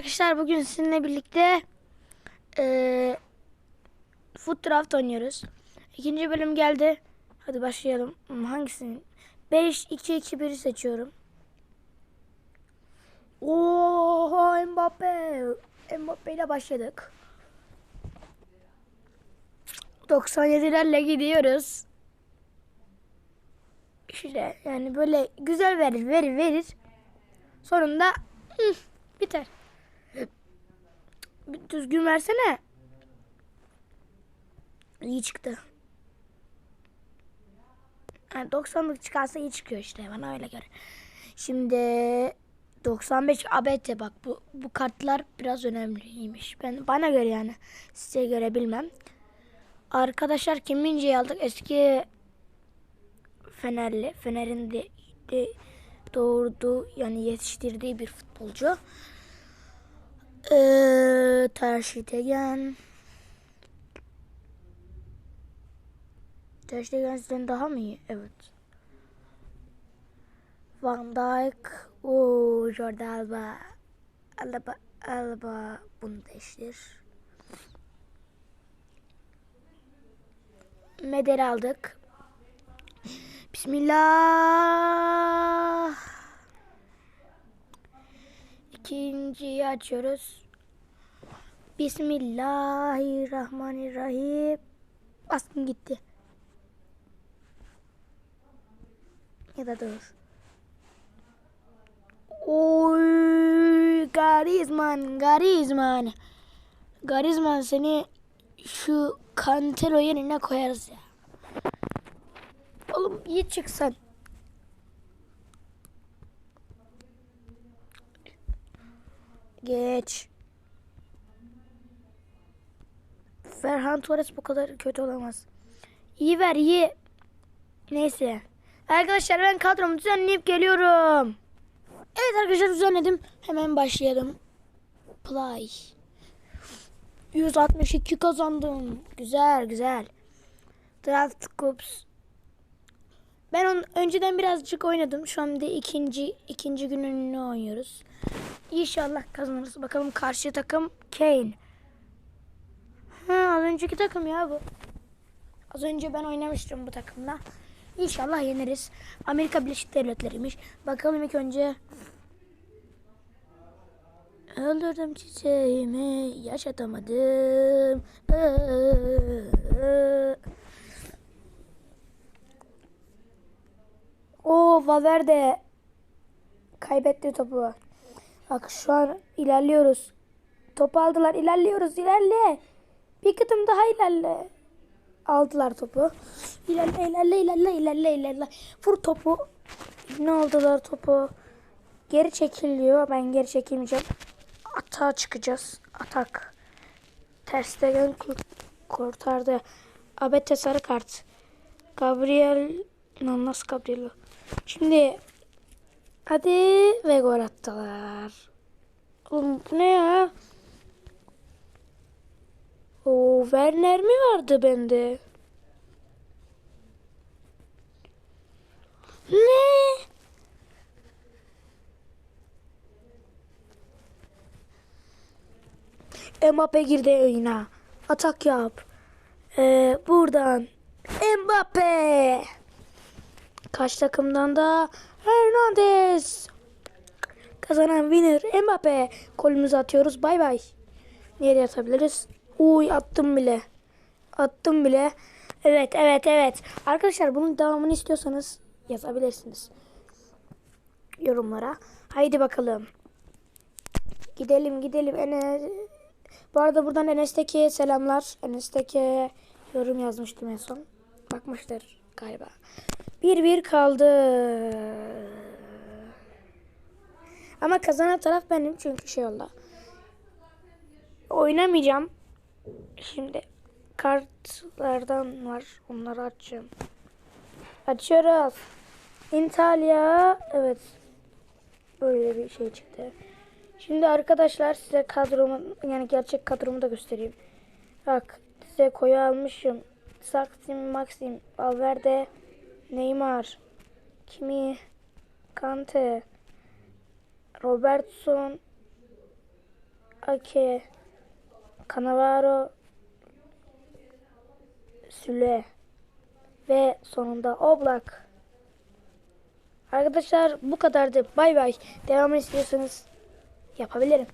arkadaşlar bugün sizinle birlikte eee Foot Draft oynuyoruz. İkinci bölüm geldi. Hadi başlayalım. Hmm, Hangisini? 5 2 2 1'i seçiyorum. Oho Mbappe. Mbappe ile başladık. 97'lerle gidiyoruz. İşte yani böyle güzel verir verir verir. Sonunda. Bir düzgün versene. İyi çıktı. Yani 90'lık çıkarsa iyi çıkıyor işte bana öyle göre. Şimdi 95 abete bak bu bu kartlar biraz önemliymiş. Ben bana göre yani size göre bilmem. Arkadaşlar Kim Min-jae'yi aldık. Eski Fenerli. Fener'in de, de doğurduğu yani yetiştirdiği bir futbolcu. Ee, Ter Stegen. Ter Stegen sizden daha mı iyi? Evet. Van Dijk. Oo, Jordi Alba. Alba, Alba bunu değiştir. Meder'i aldık. Bismillah. İkinciyi açıyoruz. Bismillahirrahmanirrahim. Bastım gitti. Ya da dur. Oy Garizman, Garizman. Garizman seni şu Cancelo yerine koyarız ya. Oğlum iyi çıksan. Geç. Ferhan Torres bu kadar kötü olamaz. İyi ver iyi. Neyse. Arkadaşlar ben kadromu düzenleyip geliyorum. Evet arkadaşlar düzenledim. Hemen başlayalım. Play. 162 kazandım. Güzel güzel. Draft Cups. Ben onu önceden birazcık oynadım. Şu anda ikinci ikinci gününü oynuyoruz. İnşallah kazanırız. Bakalım karşı takım Kane. Ha, az önceki takım ya bu. Az önce ben oynamıştım bu takımla. İnşallah yeneriz. Amerika Birleşik Devletleri'ymiş. Bakalım ilk önce. Öldürdüm çiçeğimi, yaşatamadım. O Valverde kaybetti topu. Bak şu an ilerliyoruz. Topu aldılar. İlerliyoruz. ilerle. Bir kıtım daha ilerle. Aldılar topu. İlerle ilerle ilerle ilerle ilerle. Vur topu. Ne aldılar topu. Geri çekiliyor. Ben geri çekilmeyeceğim. Atağa çıkacağız. Atak. Tersten kurtardı. Abete sarı kart. Gabriel nasıl Gabriel? Şimdi hadi ve gol attılar. Oğlum bu ne ya? O Werner mi vardı bende? Ne? Mbappe girdi oyuna. Atak yap. Ee, buradan Mbappe. Kaç takımdan da Hernandez. Kazanan winner Mbappe. Golümüzü atıyoruz. Bay bay. Nereye atabiliriz? Uy attım bile. Attım bile. Evet evet evet. Arkadaşlar bunun devamını istiyorsanız yazabilirsiniz. Yorumlara. Haydi bakalım. Gidelim gidelim. Enes. Bu arada buradan Enes'teki selamlar. Enes'teki yorum yazmıştım en son. Bakmıştır galiba. 1-1 kaldı. Ama kazanan taraf benim çünkü şey oldu. Oynamayacağım. Şimdi kartlardan var. Onları açacağım. Açıyoruz. İtalya. Evet. Böyle bir şey çıktı. Şimdi arkadaşlar size kadromu yani gerçek kadromu da göstereyim. Bak size koyu almışım. Saksim, Maxim, Valverde, Neymar, Kimi, Kante, Robertson, Ake. Cannavaro. Süle. Ve sonunda Oblak. Arkadaşlar bu kadardı. Bay bay. Devam istiyorsanız yapabilirim.